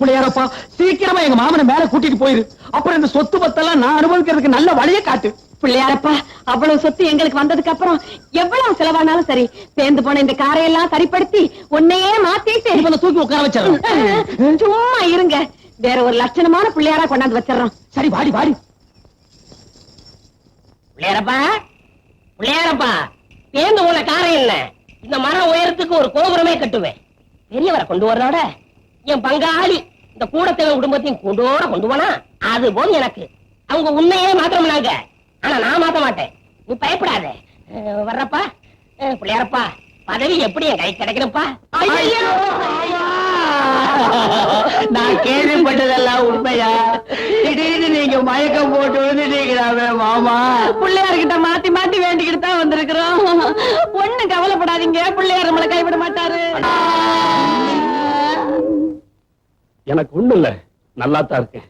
பிள்ளையாரப்பா சீக்கிரமா எங்க மாமனை மேல கூட்டிட்டு போயிரு. அப்புறம் இந்த சொத்து பத்தெல்லாம் நான் அனுபவிக்கிறதுக்கு நல்ல வழியை காட்டு. பிள்ளையாரப்பா அவ்வளவு சொத்து எங்களுக்கு வந்ததுக்கு அப்புறம் எவ்வளவு செலவானாலும் சரி சேர்ந்து போன இந்த காரையெல்லாம் சரிப்படுத்தி உன்னையே மாத்திட்டு தூக்கி உட்கார வச்சிடறேன். சும்மா இருங்க. வேற ஒரு லட்சணமான பிள்ளையாரா கொண்டாந்து வச்சிடறோம். சரி வாடி வாடி. பிள்ளையாரப்பா பிள்ளையாரப்பா பேருந்து உள்ள காரம் இல்ல இந்த மரம் உயரத்துக்கு ஒரு கோபுரமே கட்டுவேன். பெரியவரை கொண்டு வரதோட என் பங்காளி இந்த கூடத்தேவன் குடும்பத்தையும் கொண்டோட கொண்டு போனா அது போதும் எனக்கு. அவங்க உன்னையே மாத்திரம்னாங்க. ஆனா நான் மாத்த மாட்டேன். நீ பயப்படாத. வர்றப்பா. பிள்ளையாரப்பா பதவி எப்படி என் கை கிடைக்கணும்ப்பா? ஐயோ! நான் கேள்விப்பட்டதெல்லாம் உண்மையா? திடீர்னு நீங்க மயக்கம் போட்டு விழுந்துட்டீங்களாவே மாமா. பிள்ளையார்கிட்ட மாத்தி மாத்தி வேண்டிக்கிட்டு தான் வந்திருக்கிறோம். ஒண்ணு கவலைப்படாதீங்க. பிள்ளையார் நம்மளை கைவிட மாட்டாரு. எனக்கு ஒண்ணு இல்ல. நல்லா தான் இருக்கேன்.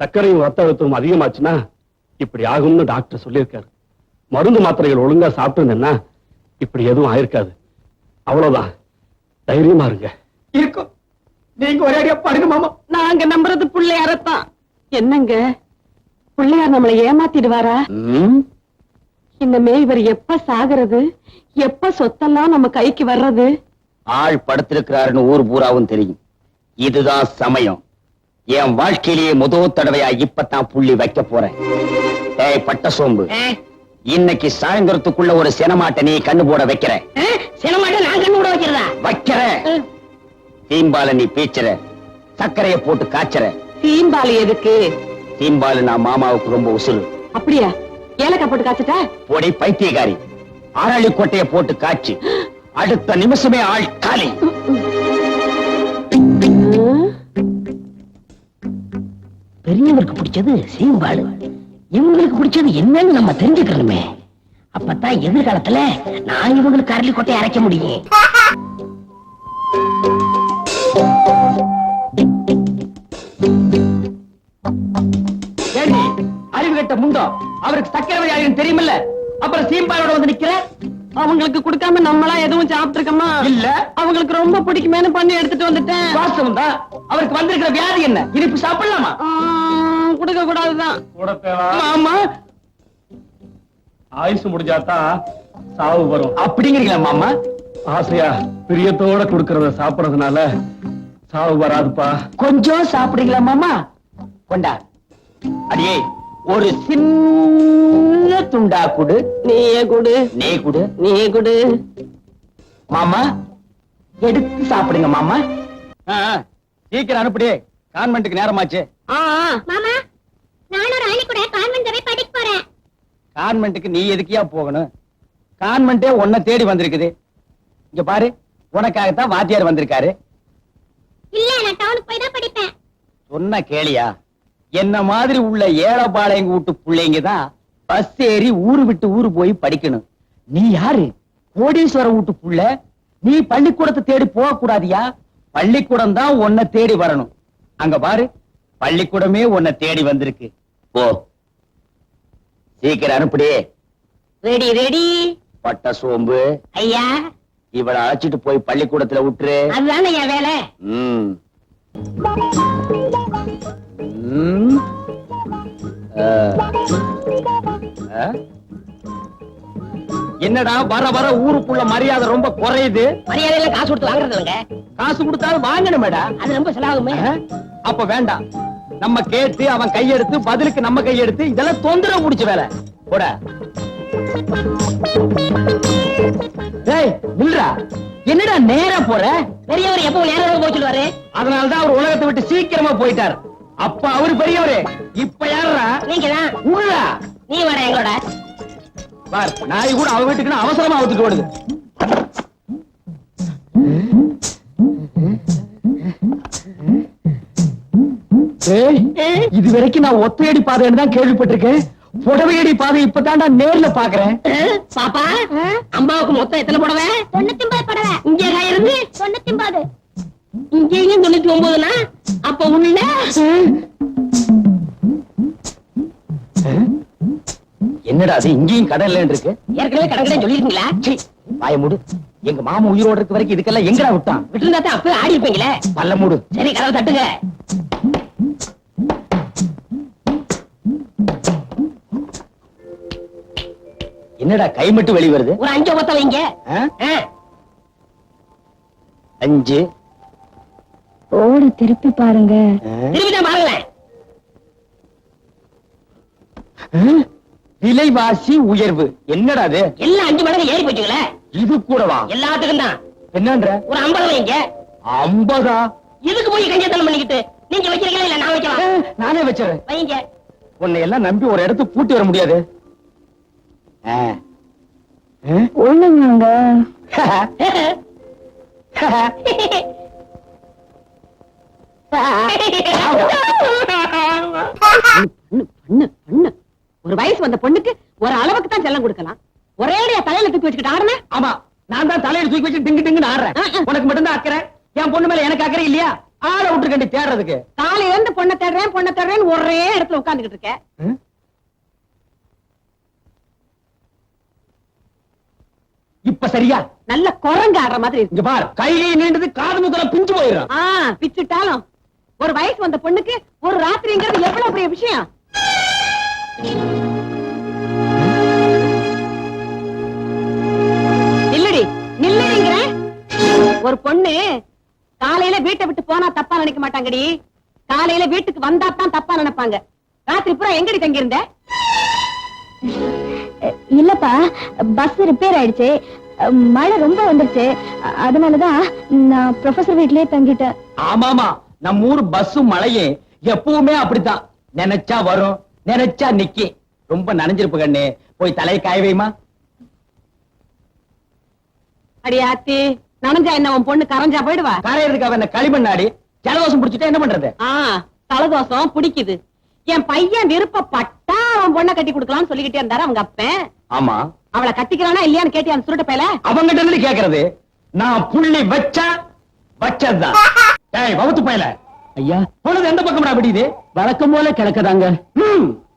சர்க்கரையும் ரத்த அழுத்தமும் அதிகமாச்சுன்னா இப்படி ஆகும்னு டாக்டர் சொல்லியிருக்காரு. மருந்து மாத்திரைகள் ஒழுங்கா சாப்பிட்டு இப்படி எதுவும் ஆயிருக்காது. அவ்வளவுதான். தைரியமா இருங்க. இருக்கும். நீங்க ஒரே அடியா பாருங்க மாமா. நாங்க நம்புறது பிள்ளையாரத்தான். என்னங்க? பிள்ளையார் நம்மளை ஏமாத்திடுவாரா? இனிமே இவர் எப்ப சாகுறது? எப்ப சொத்தெல்லாம் நம்ம கைக்கு வர்றது? ஆள் படுத்திருக்கிறாருன்னு ஊர் பூராவும் தெரியும். இதுதான் சமயம். என் வாழ்க்கையிலேயே முதல் தடவையா இப்பதான் புள்ளி வைக்க போறேன். ஏய் பட்ட சோம்பு. இன்னைக்கு சாயந்தரத்துக்குள்ள ஒரு சினமாட்டை நீ கண்ணு போட வைக்கிற அஹ், சினமாட்ட நான் கண்ணு விட வைக்கிறதா? வைக்கிற தீம்பால நீ பீச்சுற சர்க்கரைய போட்டு காய்ச்சற சீம்பாலி எதுக்கு? தீம்பாலு நான் மாமாவுக்கு ரொம்ப உசுறு. அப்படியா? ஏலக்காய் போட்டு காய்ச்சிட்டா? பொடி பைத்தியக்காரி. அரளி கொட்டைய போட்டு காய்ச்சி. அடுத்த நிமிஷமே ஆள் காலி. பெரியவருக்கு பிடிச்சது சீம்பாடு இவங்களுக்கு பிடிச்சது என்னன்னு நம்ம தெரிஞ்சுக்கணுமே. அப்பதான் எதிர்காலத்துல நான் இவங்களுக்கு அரளி கொட்டையை அரைக்க முடியும். அவருக்கு சக்கரை வியாதின்னு தெரியுமில்ல? அப்புறம் சீம்பாலோட வந்து நிக்கிற அவங்களுக்கு கொடுக்காம நம்மளா எதுவும் சாப்பிட்டுருக்கோமா? இல்ல. அவங்களுக்கு ரொம்ப பிடிக்குமேனு பண்ணி எடுத்துட்டு வந்துட்டேன். வாஸ்தவம் தான் அவருக்கு வந்திருக்கிற வியாதி என்ன? இனிப்பு சாப்பிடலாமா? கொடுக்க கூடாதுதான். ஆமா. ஆயுசு முடிஞ்சாதான் சாவு வரும். அப்படிங்கிறீங்களா மாமா? ஆசையா பிரியத்தோட கொடுக்கறத சாப்பிடறதுனால சாவு வராதுப்பா. கொஞ்சம் சாப்பிடுறீங்களா மாமா? கொண்டா. அடியே ஒரு சின்ன துண்டா குடு. நீயே குடு. நீ குடு. நீயே குடு. மாமா எடுத்து சாப்பிடுங்க மாமா. சீக்கிரம் அனுப்பிடு. கான்வென்ட்டுக்கு நேரமாச்சு. மாமா நானும் ராணி கூட கான்வென்ட் போய் படிக்க போறேன். கான்வென்ட்டுக்கு நீ எதுக்கியா போகணும்? கான்வென்ட்டே உன்னை தேடி வந்திருக்குது. இங்க பாரு உனக்காகத்தான் வாத்தியார் வந்திருக்காரு. இல்ல நான் டவுனுக்கு போய் தான் படிப்பேன். சொன்ன கேளியா? என்ன மாதிரி உள்ள ஏழப்பாளையங்க வீட்டு பிள்ளைங்க தான் பஸ் ஏறி ஊரு விட்டு ஊரு போய் படிக்கணும். நீ யாரு? கோடீஸ்வர வீட்டு புள்ள. நீ பள்ளிக்கூடத்தை தேடி போக கூடாதியா பள்ளிக்கூடம் தான் உன்னை தேடி வரணும். அங்க பாரு பள்ளிக்கூடமே உன்னை தேடி வந்திருக்கு. போ. சீக்கிரம் அனுப்பிடு. ரெடி ரெடி பட்ட சோம்பு. ஐயா. இவளை அழைச்சிட்டு போய் பள்ளிக்கூடத்துல விட்டுரு. அதுதானே என் வேலை. ம்? என்னடா வர வர ஊருக்குள்ள மரியாதை ரொம்ப குறையுது? மரியாதையில காசு கொடுத்து வாங்குறது இல்லைங்க. காசு கொடுத்தாலும் வாங்கணுமேடா. அது ரொம்ப செலவாகுமே? அப்ப வேண்டாம். நம்ம கேட்டு அவன் கையெடுத்து பதிலுக்கு நம்ம கையெடுத்து இதெல்லாம் தொந்தரவு முடிச்ச வேலை. போட. டேய் நில்றா. என்னடா நேரா போற? பெரியவர் எப்பவும் நேரம் போய் சொல்லுவாரு. அதனாலதான் அவர் உலகத்தை விட்டு சீக்கிரமா போயிட்டார். அப்ப அவரு பெரியவரு. இப்ப யாருடா நீங்க தான் உள்ளா நீ வர எங்களோட பார் நாய் கூட அவ வீட்டுக்குன்னு அவசரமா அவுத்துட்டு ஓடுது. ஏய், இது வரைக்கும் நான் ஒத்தையடி பாதைன்னு தான் கேள்விப்பட்டிருக்கேன். புடவையடி பாதை இப்பதான்டா நேர்ல பாக்குறேன். பாப்பா அம்மாவுக்கு மொத்தம் எத்தனை புடவை? தொண்ணூத்தி ஒன்பது படவை. இங்க இருந்து தொண்ணூத்தி ஒன்பது. இங்கேயும் தொண்ணூத்தி ஒன்பதுனா? அப்ப உள்ள என்னடா அது? இங்கேயும் கடன் இல்லைன்னு இருக்கு. ஏற்கனவே கடற்கரை சொல்லிருக்கீங்களா வாய மூடு. எங்க மாமா உயிரோட இருக்க வரைக்கும் இதுக்கெல்லாம் எங்கடா விட்டான்? விட்டுருந்தா தான் அப்பவே ஆடி இருப்பீங்களே? பல்ல மூடு. சரி கதவை தட்டுங்க. என்னடா கை மட்டும் வெளி வருது? ஒரு அஞ்சு பத்த வைங்க அஞ்சு ஓடு திருப்பி பாருங்க? விலைவாசி உயர்வு. என்னடா அது? எல்லாம் அஞ்சு மடங்கு ஏறி போச்சுங்களே. இது கூடவா? எல்லாத்துக்கும் தான். என்னன்ற? ஒரு ஐம்பது வைங்க ஐம்பதா? இதுக்கு போய் கஞ்சத்தனம் பண்ணிக்கிட்டு? நீங்க வைக்கிறீங்களா இல்ல நான் வைக்கலாம் நானே வச்சுறேன் வைங்க. உன்னை எல்லாம் நம்பி ஒரு இடத்துக்கு பூட்டி வர முடியாது? ஒண்ணுங்க ஒரு வயசு வந்த பொண்ணுக்கு ஒரு அளவுக்கு தான் செல்லம் கொடுக்கலாம். ஒரேடியா தலையில தூக்கி வச்சுக்கிட்டு ஆடுன? ஆமா. நான் தான் தலையில தூக்கி வச்சு டிங்கு டிங்குன்னு ஆடுறேன். உனக்கு மட்டும் தான் அக்கறை? என் பொண்ணு மேல எனக்கு அக்கறை இல்லையா? ஆளை விட்டுருக்கண்டி தேடுறதுக்கு. காலையில இருந்து பொண்ணை தேடுறேன் பொண்ணை தேடுறேன்னு ஒரே இடத்துல உட்கார்ந்துகிட்டு இருக்க ம்? இப்ப சரியா? நல்ல குரங்கு ஆடுற மாதிரி இருக்கு. இங்க பார். கையிலே நீண்டது காது முதல்ல பிஞ்சு போயிடும் ஆ பிச்சுட்டாலும் ஒரு வயசு வந்த பொண்ணுக்கு ஒரு ராத்திரிங்கிறது எவ்வளவு பெரிய விஷயம்? நில்லுடி நில்லுடிங்கிறேன் ஒரு பொண்ணு காலையில வீட்டை விட்டு போனா தப்பா நினைக்க மாட்டாங்கடி. காலையில வீட்டுக்கு வந்தா தான் தப்பா நினைப்பாங்க. ராத்திரி பூரா எங்கடி தங்கி இருந்த இல்லப்பா பஸ் ரிப்பேர் ஆயிடுச்சு. மழை ரொம்ப வந்துருச்சு. அதனாலதான் நான் ப்ரொஃபசர் வீட்லயே தங்கிட்டேன். ஆமாமா நம்ம ஊர் பஸ்ஸும் மழையே எப்பவுமே அப்படித்தான். நினைச்சா வரும் நினைச்சா நிக்கி ரொம்ப நனைஞ்சிருப்பு கண்ணு. போய் தலையை காய வைமா. அடி ஆத்தி நனைஞ்சா என்ன உன் பொண்ணு கரைஞ்சா போயிடுவா? காரையறதுக்கு அவன் களிமண்ணாடி? ஜலதோஷம் பிடிச்சிட்டா என்ன பண்றது? ஆ தலதோஷம் பிடிக்குது. என் பையன் விருப்பப்பட்டா அவன் பொண்ணை கட்டி கொடுக்கலாம்னு சொல்லிக்கிட்டே இருந்தாரு அவங்க அப்பன். ஆமா. அவளை கட்டிக்கிறானா இல்லையான்னு கேட்டி அந்த சுருட்ட பையல? அவங்கிட்ட இருந்து கேக்குறது? நான் புள்ளி வச்சா வச்சதுதான். ஏய் வவுத்து பயல. ஐயா. பொழுது எந்த பக்கம்டா விடியுது? வழக்கம் போல கிடக்குதாங்க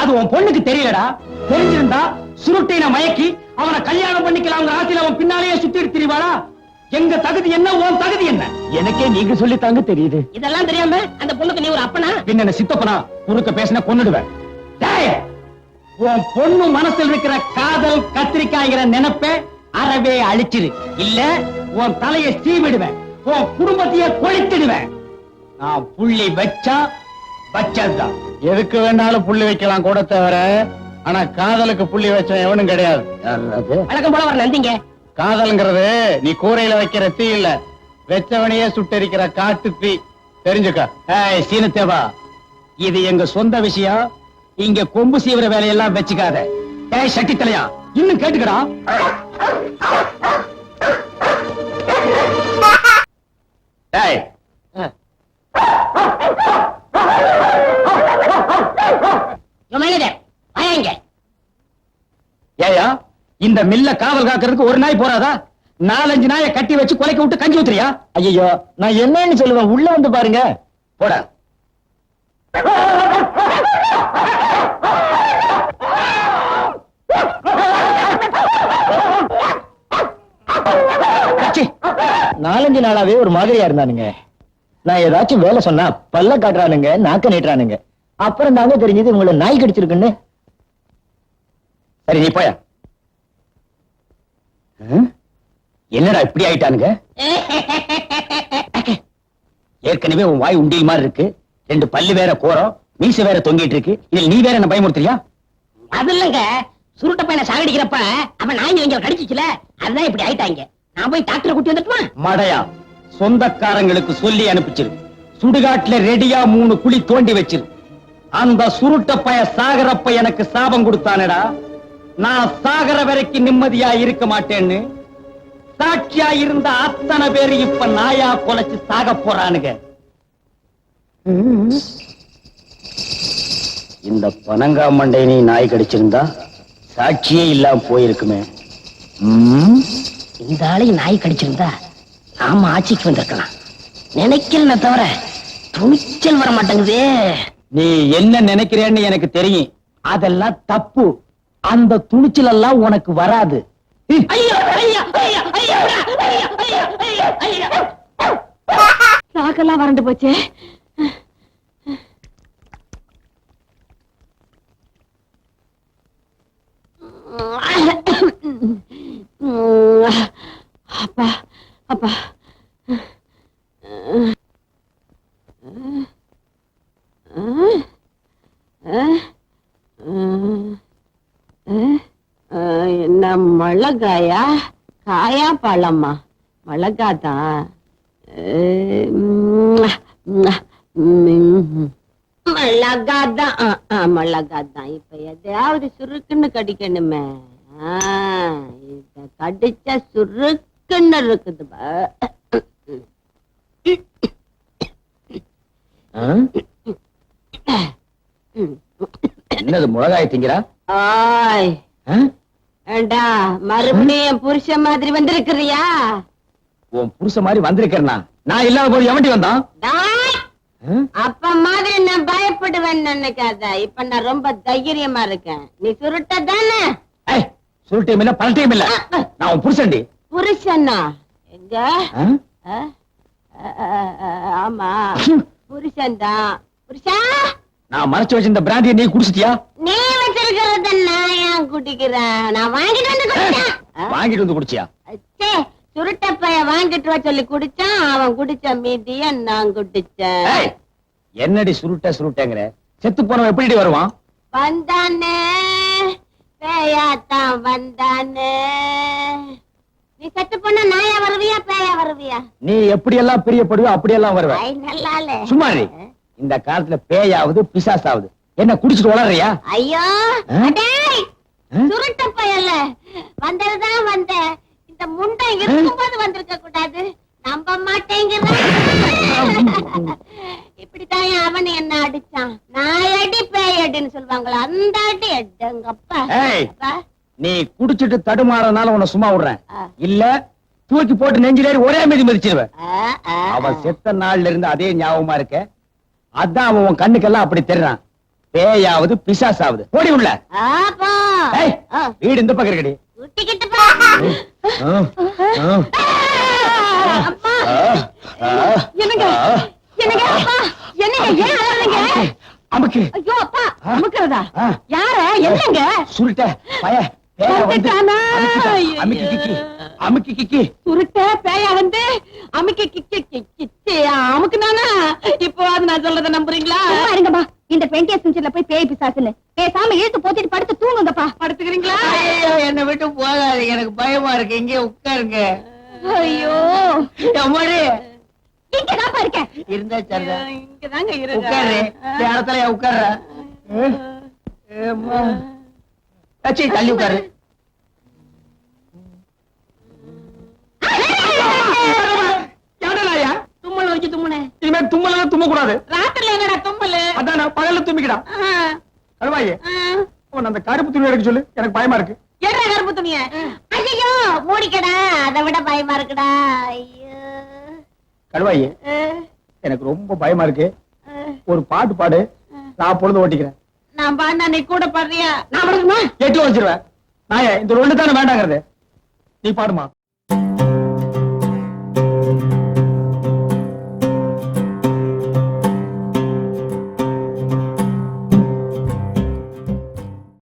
அது உன் பொண்ணுக்கு தெரியலடா. தெரிஞ்சிருந்தா சுருட்டின மயக்கி அவனை கல்யாணம் பண்ணிக்கலாம் ஆசையில அவன் பின்னாலேயே சுத்திட்டு திரிவாளா? எங்க தகுதி என்ன உன் தகுதி என்ன? எனக்கே நீங்க சொல்லி தாங்க தெரியுது. இதெல்லாம் தெரியாம அந்த பொண்ணுக்கு நீ ஒரு அப்பனா? பின்ன என்ன சித்தப்பனா? குறுக்க பேசின கொன்னுடுவேன் டேய், உன் பொண்ணு மனசுல இருக்கிற காதல் கத்திரிக்காய்ங்கிற நினைப்ப அறவே அழிச்சிரு. இல்ல உன் தலையை சீவிடுவேன். உன் குடும்பத்தையே கொளுத்திடுவேன். நான் புள்ளி வச்சா வச்சதுதான். எதுக்கு வேணாலும் புள்ளி வைக்கலாம் கூட தவிர ஆனா காதலுக்கு புள்ளி வச்ச எவனும் கிடையாது. வழக்கம் போல வர நந்திங்க. காதல்ங்கிறது நீ கூரையில வைக்கிற தீ இல்ல வெச்சவனையே சுட்டெரிக்கிற காட்டு தீ. தெரிஞ்சுக்க. ஏய் சீனத்தேவா இது எங்க சொந்த விஷயம். இங்க கொம்பு சீவிர வேலையெல்லாம் வச்சுக்காத. ஏய் சட்டி தலையா இன்னும் கேட்டுக்கடா. வாங்க ஏயா இந்த மில்ல காவல் காக்கிறதுக்கு ஒரு நாய் போறாதா? நாலஞ்சு நாயை கட்டி வச்சு கொலைக்க விட்டு கஞ்சி ஊத்துறியா? ஐயோ நான் என்னன்னு சொல்லுவேன். உள்ள வந்து பாருங்க. போட. நாலஞ்சு நாளாவே ஒரு மாதிரியா இருந்தானுங்க. நான் ஏதாச்சும் வேலை சொன்னா பல்ல காட்டுறானுங்க நாக்க நீட்டுறானுங்க. அப்புறம் தாங்க தெரிஞ்சது உங்களை நாய் கடிச்சிருக்குன்னு. சரி நீ போயா. என்னடா இப்படி ஆயிட்டானுங்க? ஏற்கனவே உன் வாய் உண்டியல் மாதிரி இருக்கு. ரெண்டு பல்லு வேற கோரம் மீச வேற தொங்கிட்டு இருக்கு. இதுல நீ வேற என்ன பயமுறுத்துறியா? அது இல்லங்க. சுருட்ட பையனை சாகடிக்கிறப்ப அவன் நாய் இவங்க கடிச்சிச்சுல. அதுதான் இப்படி ஆயிட்டாங்க. நான் போய் டாக்டர் கூட்டி வந்துட்டுமா? மடையா சொந்தக்காரங்களுக்கு சொல்லி அனுப்பிச்சிரு. சுடுகாட்டுல ரெடியா மூணு குழி தோண்டி வச்சிரு. அந்த சுருட்ட பய சாகரப்ப எனக்கு சாபம் கொடுத்தானடா. நான் சாகர வரைக்கும் நிம்மதியா இருக்க மாட்டேன்னு. சாட்சியா இருந்த அத்தனை பேர் இப்ப நாயா கொலைச்சு சாக போறானுங்க. இந்த பனங்கா மண்டையினை நாய் கடிச்சிருந்தா சாட்சியே இல்லாம போயிருக்குமே. உம் இந்த ஆளையும் நாய் கடிச்சிருந்தா நாம ஆட்சிக்கு வந்திருக்கலாம். நினைக்கிறேன்னு தவிர துணிச்சல் வர மாட்டேங்குதே. நீ என்ன நினைக்கிறேன்னு எனக்கு தெரியும். அதெல்லாம் தப்பு. அந்த துணிச்சல் எல்லாம் உனக்கு வராது. சாக்கெல்லாம் வறண்டு போச்சே. அப்பா அப்பா. என்ன மிளகாயா? காயா பழமா? மிளகா தான் மிளகாதான் மிளகா தான் இப்ப எதையாவது சுருக்குன்னு கடிக்கணுமே. இத கடிச்சா சுருக்குன்னு இருக்குது? என்னது மிளகாய் திங்கிறா? ஆய்? ஏண்டா மறுபடியும் புருஷன் மாதிரி வந்திருக்கிறியா? உன் புருஷ மாதிரி வந்திருக்கிறனா? நான் இல்லாத போது எவன்டி வந்தான்? அப்ப மாதிரி நான் பயப்படுவேன்னு நினைக்காத. இப்ப நான் ரொம்ப தைரியமா இருக்கேன். நீ சுருட்ட தானே சுருட்டையும் இல்ல பழட்டையும் இல்ல. நான் உன் புருஷன்டி. புருஷனா எங்க? ஆமா. புருஷன் தான் புருஷா? நான் மறைச்சு வச்சிருந்த பிராந்தியை நீ குடிச்சிட்டியா? நீ வச்சிருக்கிறத நான் ஏன் குடிக்கிறேன்? நான் வாங்கிட்டு வந்து குடிச்சேன்? வாங்கிட்டு வந்து குடிச்சியா? அச்சே, சுருட்ட பைய வாங்கிட்டு வர சொல்லி குடிச்சான். அவன் குடிச்ச மீதிய நான் குடிச்சேன். என்னடி சுருட்ட சுருட்டங்கிற? செத்து போனவன் எப்படி வருவான்? வந்தானே. பேயாத்தான் வந்தானே. நீ செத்து போனா நாயா வருவியா பேயா வருவியா? நீ எப்படி எல்லாம் பிரியப்படுவோ அப்படியெல்லாம் வருவ. ஐ நல்லாலே. சும்மா. இந்த காலத்துல பேயாவது பிசாசாவது. என்ன குடிச்சிட்டு வளர்றியா? ஐயோ? அடேய்? சுருட்ட பயல வந்ததுதான் வந்த இந்த முண்டை இருக்கும்போது வந்திருக்க கூடாது நம்ப மாட்டேங்கிறான் இப்படித்தான் அவன் என்ன அடிச்சான்? நான் அடி பேய் அடின்னு சொல்லுவாங்களா அந்த அடி. அப்பா. நீ குடிச்சிட்டு தடுமாறனால உன்னை சும்மா விடுறேன். இல்ல தூக்கி போட்டு நெஞ்சிலேறி ஒரே மிதி மிதிச்சிருவேன். அவன். செத்த நாள்ல இருந்து அதே ஞாபகமா இருக்க. அதான் அவன் உன் கண்ணுக்கெல்லாம் அப்படி தெரிறான். பேயாவது பிசாசாவது. ஓடி உள்ள. வீடு இந்த பக்கம் இருக்கடி. அப்பா. என்னங்க. என்னங்க? அப்பா என்னங்க? ஏன் அழறீங்க அமுக்கு ஐயோ அப்பா ஆ. அமுக்கிறதா? ஆ. யார? என்னங்க? சுருட்ட பய பேயா வந்து. வந்துட்டானா? அமுக்கிட்டான். அமுக்கி கிக்கி அமுக்கி கிக்கி. சுருட்ட பேயா வந்து அமுக்கி கிக்கி கிச்சி அமுக்குனானா? இப்போ அது நான் சொல்றத நம்புறீங்களா? இந்த டுவெண்ட்டி செஞ்சுரில போய் பேய் பிசாசுன்னு. பேசாம இழுத்து போத்திட்டு படுத்து தூங்குங்கப்பா. படுத்துக்கிறீங்களா? என்னை விட்டு எனக்கு பயமா இருக்கு. இங்கே உட்காருங்க. ஐயோ அம்மாடி இங்கதான்ப்பா இருக்கேன். இருந்தா சரிதான் இங்கதாங்க உட்காரு. இந்த இடத்துல உட்கார்ற கட்சி தள்ளி உட்காரு. இனிமே தும்மல தும்ம கூடாது ராத்திரில என்னடா தும்மல்? அதான் பகல்ல தும்பிக்கிடா. கருவாயே அந்த கருப்பு துணி எடுக்க சொல்லு. எனக்கு பயமா இருக்கு. என்ன கருப்பு துணிய? ஐயோ மூடிக்கடா. இருக்குடா ஐயோ எனக்கு ரொம்ப பயமா இருக்கு. ஒரு பாட்டு பாடு. நான் பொழுது ஓட்டிக்கிறேன். நான் பாண்டா நீ கூட பாடுறியா? நான் பாடுமா எட்டு வச்சிருவேன். நாயே இந்த ரெண்டு தானே வேண்டாங்கிறது. நீ பாடுமா?